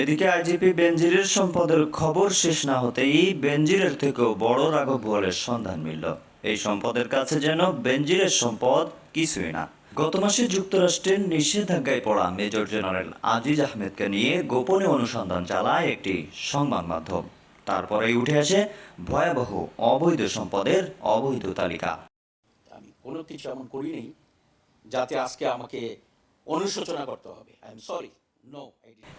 এদিকে বেনজিরের সম্পদের খবর শেষ না হতেই বেনজিরের থেকেও বড় রাঘব বোয়ালের সন্ধান মিলল। এই সম্পদের কাছে যেন বেনজিরের সম্পদ কিছুই না। গত মাসে যুক্তরাষ্ট্রের নিষেধাজ্ঞায় পড়া মেজর জেনারেল আজিজ আহমেদকে নিয়ে গোপনে অনুসন্ধান চালায় একটি সংবাদ মাধ্যম। তারপরেই উঠে আসে ভয়াবহ অবৈধ সম্পদের অবৈধ তালিকা। আমি কোনো কিছু এমন করিনি যাতে আজকে আমাকে অনুশোচনা করতে হবে। আই এম সরি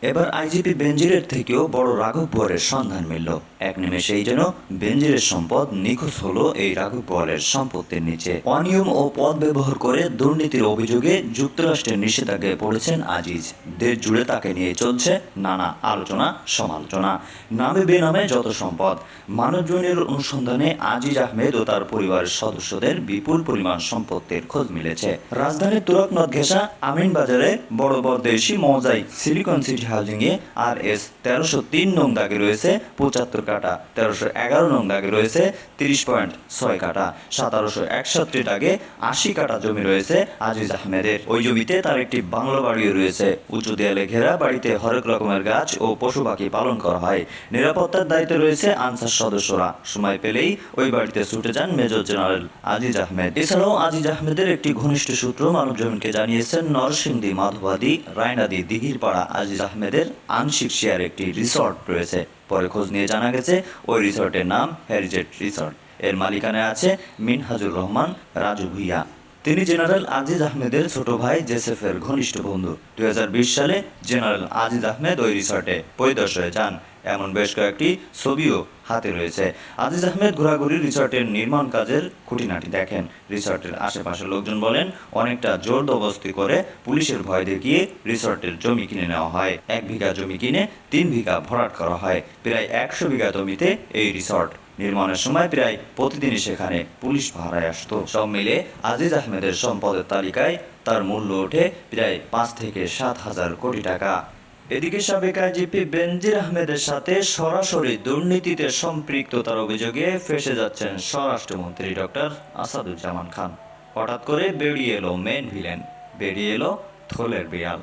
এবার আইজিপি বেনজিরের থেকেও বড় রাঘব বোয়ালের সন্ধান মিলল। এক নিমেষেই যেন বেনজিরের সম্পদ নিখোঁজ হলো এই রাঘব বোয়ালের সম্পত্তির নিচে। অনিয়ম ও পদ ব্যবহার করে দুর্নীতির অভিযোগে যুক্তরাষ্ট্রের নিষেধাজ্ঞায় পড়েছেন আজিজ। দেশ জুড়ে তাকে নিয়ে চলছে নানা আলোচনা, সমালোচনা। নামে বেনামে যত সম্পদ। মানবজনের অনুসন্ধানে আজিজ আহমেদ ও তার পরিবারের সদস্যদের বিপুল পরিমাণ সম্পত্তির খোঁজ মিলেছে। রাজধানীর তুরকনদ ঘেঁষা আমিন বাজারে বড় বড় দেশি মৌজাই silicon city housing A R S তেরোশো তিন নং দাগে রয়েছে পঁচাত্তর কাটা তেরোশো এগারো নং দাগে রয়েছে তিরিশ পয়েন্ট ছয় কাটা সতেরোশো একষট্টি দাগে আশি কাটা জমি রয়েছে আজিজ আহমেদের। ওই জমিতে তার একটি বাংলো বাড়িও রয়েছে। উঁচু দেয়ালে ঘেরা বাড়িতে হরেক রকমের গাছ ও পশু পাখি পালন করা হয়। নিরাপত্তার দায়িত্বে রয়েছে আনসার সদস্যরা। সময় পেলেই ওই বাড়িতে ছুটে যান মেজর জেনারেল আজিজ আহমেদ। এছাড়াও আজিজ আহমেদের একটি ঘনিষ্ঠ সূত্র মানবজমিনকে জানিয়েছেন নরসিংদী, মাধবাদী, রায়নাদি, দিঘির পাড়া আজিজ আহমেদের আংশিক শেয়ার একটি রিসর্ট রয়েছে। পরে খোঁজ নিয়ে জানা গেছে, ওই রিসর্টের নাম হ্যারিজেট রিসর্ট। এর মালিকানায় আছে মিনহাজুর রহমান, রাজু ভুইয়া। তিনি জেনারেল আজিজ আহমেদের ছোট ভাই জেসেফের ঘনিষ্ঠ বন্ধু। দুই হাজার বিশ সালে জেনারেল আজিজ আহমেদ ওই রিসর্টে পরিদর্শনে যান। এমন বেশ কয়েকটি ছবিও হাতে রয়েছে। আজিজ আহমেদ ঘোরাঘুরি রিসর্টের নির্মাণ কাজের খুঁটিনাটি দেখেন। রিসর্টের আশেপাশের লোকজন বলেন, অনেকটা জোর দবস্তি করে পুলিশের ভয় দেখিয়ে রিসর্টের জমি কিনে নেওয়া হয়। এক বিঘা জমি কিনে তিন বিঘা ভরাট করা হয়। প্রায় একশো বিঘা জমিতে এই রিসর্ট। নির্মাণের সময় প্রায় প্রতিদিনই সেখানে পুলিশ ভাড়ায় আসতো। সব মিলে আজিজ আহমেদের সম্পদের তালিকায় তার মূল্য ওঠে প্রায় পাঁচ থেকে সাত হাজার কোটি টাকা। এদিকে সাবেক আইজিপি বেনজির আহমেদের সাথে সরাসরি দুর্নীতিতে সম্পৃক্ততার অভিযোগে ফেসে যাচ্ছেন স্বরাষ্ট্রমন্ত্রী ডক্টর আসাদুজ্জামান খান। হঠাৎ করে বেরিয়ে এলো মেন ভিলেন বেরিয়ে এলো থলের বিড়াল।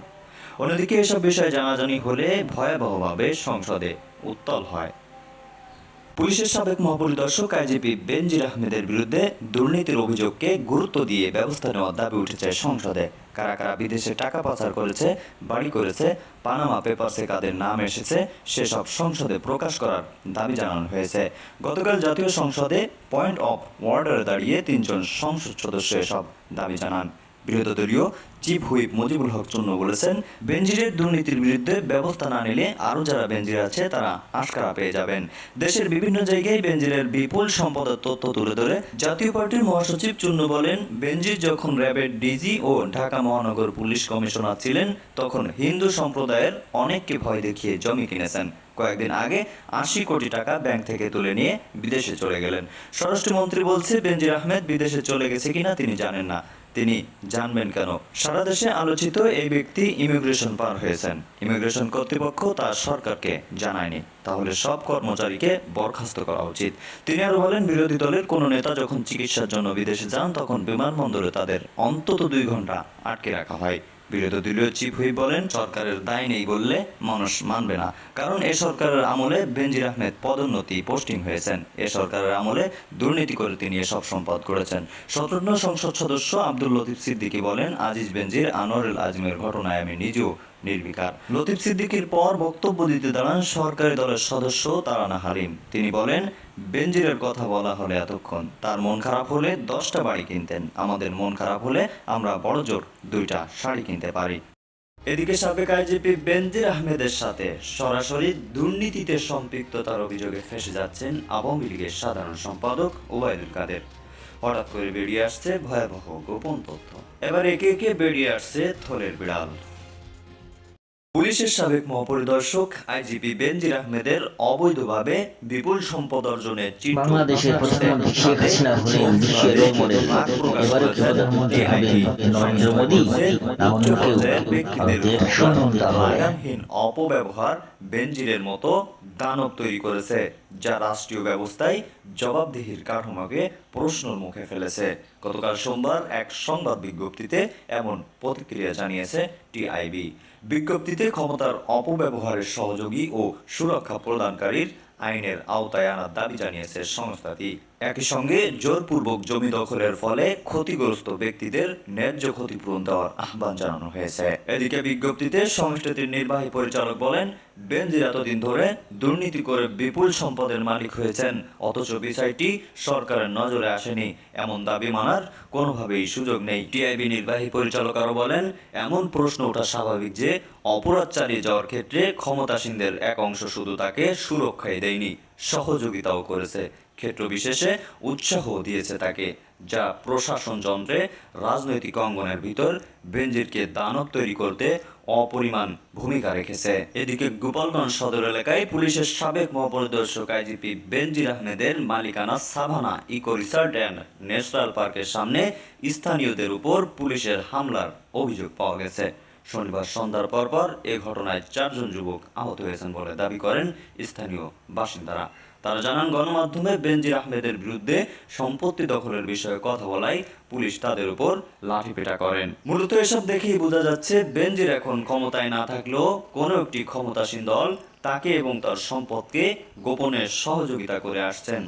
অন্যদিকে এসব বিষয়ে জানাজানি হলে ভয়াবহভাবে সংসদে উত্তল হয়। পুলিশের সাবেক মহাপরিদর্শক আইজিপি বেনজির আহমেদের বিরুদ্ধে দুর্নীতির অভিযোগকে গুরুত্ব দিয়ে ব্যবস্থা নেওয়ার দাবি উঠেছে সংসদে। কারা কারা বিদেশে টাকা পাচার করেছে, বাড়ি করেছে, পানামা পেপারসে কাদের নাম এসেছে, সেসব সংসদে প্রকাশ করার দাবি জানানো হয়েছে। গতকাল জাতীয় সংসদে পয়েন্ট অফ ওয়ার্ডারে দাঁড়িয়ে তিনজন সংসদ সদস্য এসব দাবি জানান। দলীয় চিফ হুইপ মুজিবুল হক চূন্য বলেছেন, বেনজিরের দুর্নীতির বিরুদ্ধে ব্যবস্থা না নিলে আরও যারা বেনজির আছে তারা আশকারা পেয়ে যাবেন। দেশের বিভিন্ন জায়গায় বেনজিরের বিপুল সম্পদের তথ্য তুলে ধরে জাতীয় পার্টির মহাসচিব চূন্য বলেন, বেনজির যখন র্যাবের ডিজি ও ঢাকা মহানগর পুলিশ কমিশনার ছিলেন, তখন হিন্দু সম্প্রদায়ের অনেককে ভয় দেখিয়ে জমি কিনেছেন। কয়েকদিন আগে আশি কোটি টাকা ব্যাংক থেকে তুলে নিয়ে বিদেশে চলে গেলেন। স্বরাষ্ট্রমন্ত্রী বলছে, বেনজির আহমেদ বিদেশে চলে গেছে কিনা তিনি জানেন না। তিনি জানবেন কেন? সারা দেশে আলোচিত এই ব্যক্তি ইমিগ্রেশন পার হয়েছেন। ইমিগ্রেশন কর্তৃপক্ষ তার সরকারকে জানায়নি। তাহলে সব কর্মচারীকে বরখাস্ত করা উচিত। তিনি আরও বলেন, বিরোধী দলের কোনো নেতা যখন চিকিৎসার জন্য বিদেশে যান, তখন বিমানবন্দরে তাদের অন্তত দুই ঘণ্টা আটকে রাখা হয়। বিরোধী দলীয় চিফ হুইপ বলেন, সরকারের দায় নেই বললে মানুষ মানবে না। কারণ এ সরকারের আমলে বেনজির আহমেদ পদোন্নতি পোস্টিং হয়েছেন। এ সরকারের আমলে দুর্নীতি করে তিনি এসব সম্পদ করেছেন। স্বতন্ত্র সংসদ সদস্য আব্দুল লতিফ সিদ্দিকী বলেন, আজিজ বেনজির আনোয়ারুল আজমের ঘটনায় আমি নিজেও নির্বিকার। লতিফ সিদ্দিকীর পর বক্তব্য দিতে দাঁড়ান সরকারি দলের সদস্য তারানা হালিম তিনি বলেন বেনজিরের কথা বলা হলে এতক্ষণ, তার মন খারাপ হলে দশটা বাড়ি কিনতেন। আমাদের মন খারাপ হলে আমরা বড় জোর দুইটা শাড়ি কিনতে পারি। এদিকে সাবেক আইজিপি বেনজির আহমেদের সাথে সরাসরি দুর্নীতিতে সম্পৃক্ততার অভিযোগে ফেসে যাচ্ছেন আওয়ামী লীগের সাধারণ সম্পাদক ওবায়দুল কাদের। হঠাৎ করে বেরিয়ে আসছে ভয়াবহ গোপন তথ্য। এবার একে একে বেরিয়ে আসছে থলের বিড়াল। পুলিশের সাবেক মহাপরিদর্শক আইজিপি বেনজির আহমেদের অবৈধভাবে বিপুল সম্পদ অর্জনে বাংলাদেশের প্রধানমন্ত্রী শেখ হাসিনা হলেন বিশ্বের মডেল। এবারে প্রধানমন্ত্রী হবেন নরেন্দ্র মোদী? না কেউ ভারতের সন্ন্যতা অপব্যবহার বেনজিরের মতো দানব তৈরি করেছে যা রাষ্ট্রীয় ব্যবস্থায় জবাবদিহির কাঠামোকে প্রশ্নর মুখে ফেলেছে। গতকাল সোমবার এক সংবাদ বিজ্ঞপ্তিতে এমন প্রতিক্রিয়া জানিয়েছে টিআইবি। বিজ্ঞপ্তিতে ক্ষমতার অপব্যবহারের সহযোগী ও সুরক্ষা প্রদানকারীর আইনের আওতায় আনার দাবি জানিয়েছে সংস্থাটি একই সঙ্গে জোরপূর্বক জমি দখলের ফলে ক্ষতিগ্রস্ত ব্যক্তিদের ন্যায্য ক্ষতিপূরণ দেওয়ার আহ্বান জানানো হয়েছে। এদিকে বিজ্ঞপ্তিতে সংস্থাটির নির্বাহী পরিচালক বলেন, বেনজির এতদিন ধরে দুর্নীতি করে বিপুল সম্পদের মালিক হয়েছেন, অথচ বিষয়টি সরকারের নজরে আসেনি। এমন দাবি মানার কোনোভাবেই সুযোগ নেই। টিআইবি নির্বাহী পরিচালক আরও বলেন, এমন প্রশ্ন ওঠা স্বাভাবিক যে, অপরাধ চালিয়ে যাওয়ার ক্ষেত্রে ক্ষমতাসীনদের এক অংশ শুধু তাকে সুরক্ষাই দেয়নি, সহযোগিতাও করেছে। ক্ষেত্র বিশেষে উৎসাহ দিয়েছে তাকে, যা প্রশাসন যন্ত্রে রাজনৈতিক অঙ্গনের ভিতর বেনজিরকে দানব তৈরি করতে অপরিমাণ ভূমিকা রেখেছে। এদিকে গোপালগঞ্জ সদর এলাকায় পুলিশের সাবেক মহাপরিদর্শক আইজিপি বেনজির আহমেদের মালিকানা savanna eco resort and national পার্কের সামনে স্থানীয়দের উপর পুলিশের হামলার অভিযোগ পাওয়া গেছে। শনিবার সন্ধ্যার পরপর এ ঘটনায় চারজন যুবক আহত হয়েছেন বলে দাবি করেন স্থানীয় বাসিন্দারা। তারা জানান, গণমাধ্যমে বেনজির আহমেদের বিরুদ্ধে সম্পত্তি দখলের বিষয়ে কথা বলায় পুলিশ তাদের উপর লাঠিপেটা করেন। মূলত এসব দেখেই বোঝা যাচ্ছে, বেনজির এখন ক্ষমতায় না থাকলেও কোনো একটি ক্ষমতাসীন দল তাকে এবং তার সম্পদকে গোপনে সহযোগিতা করে আসছেন।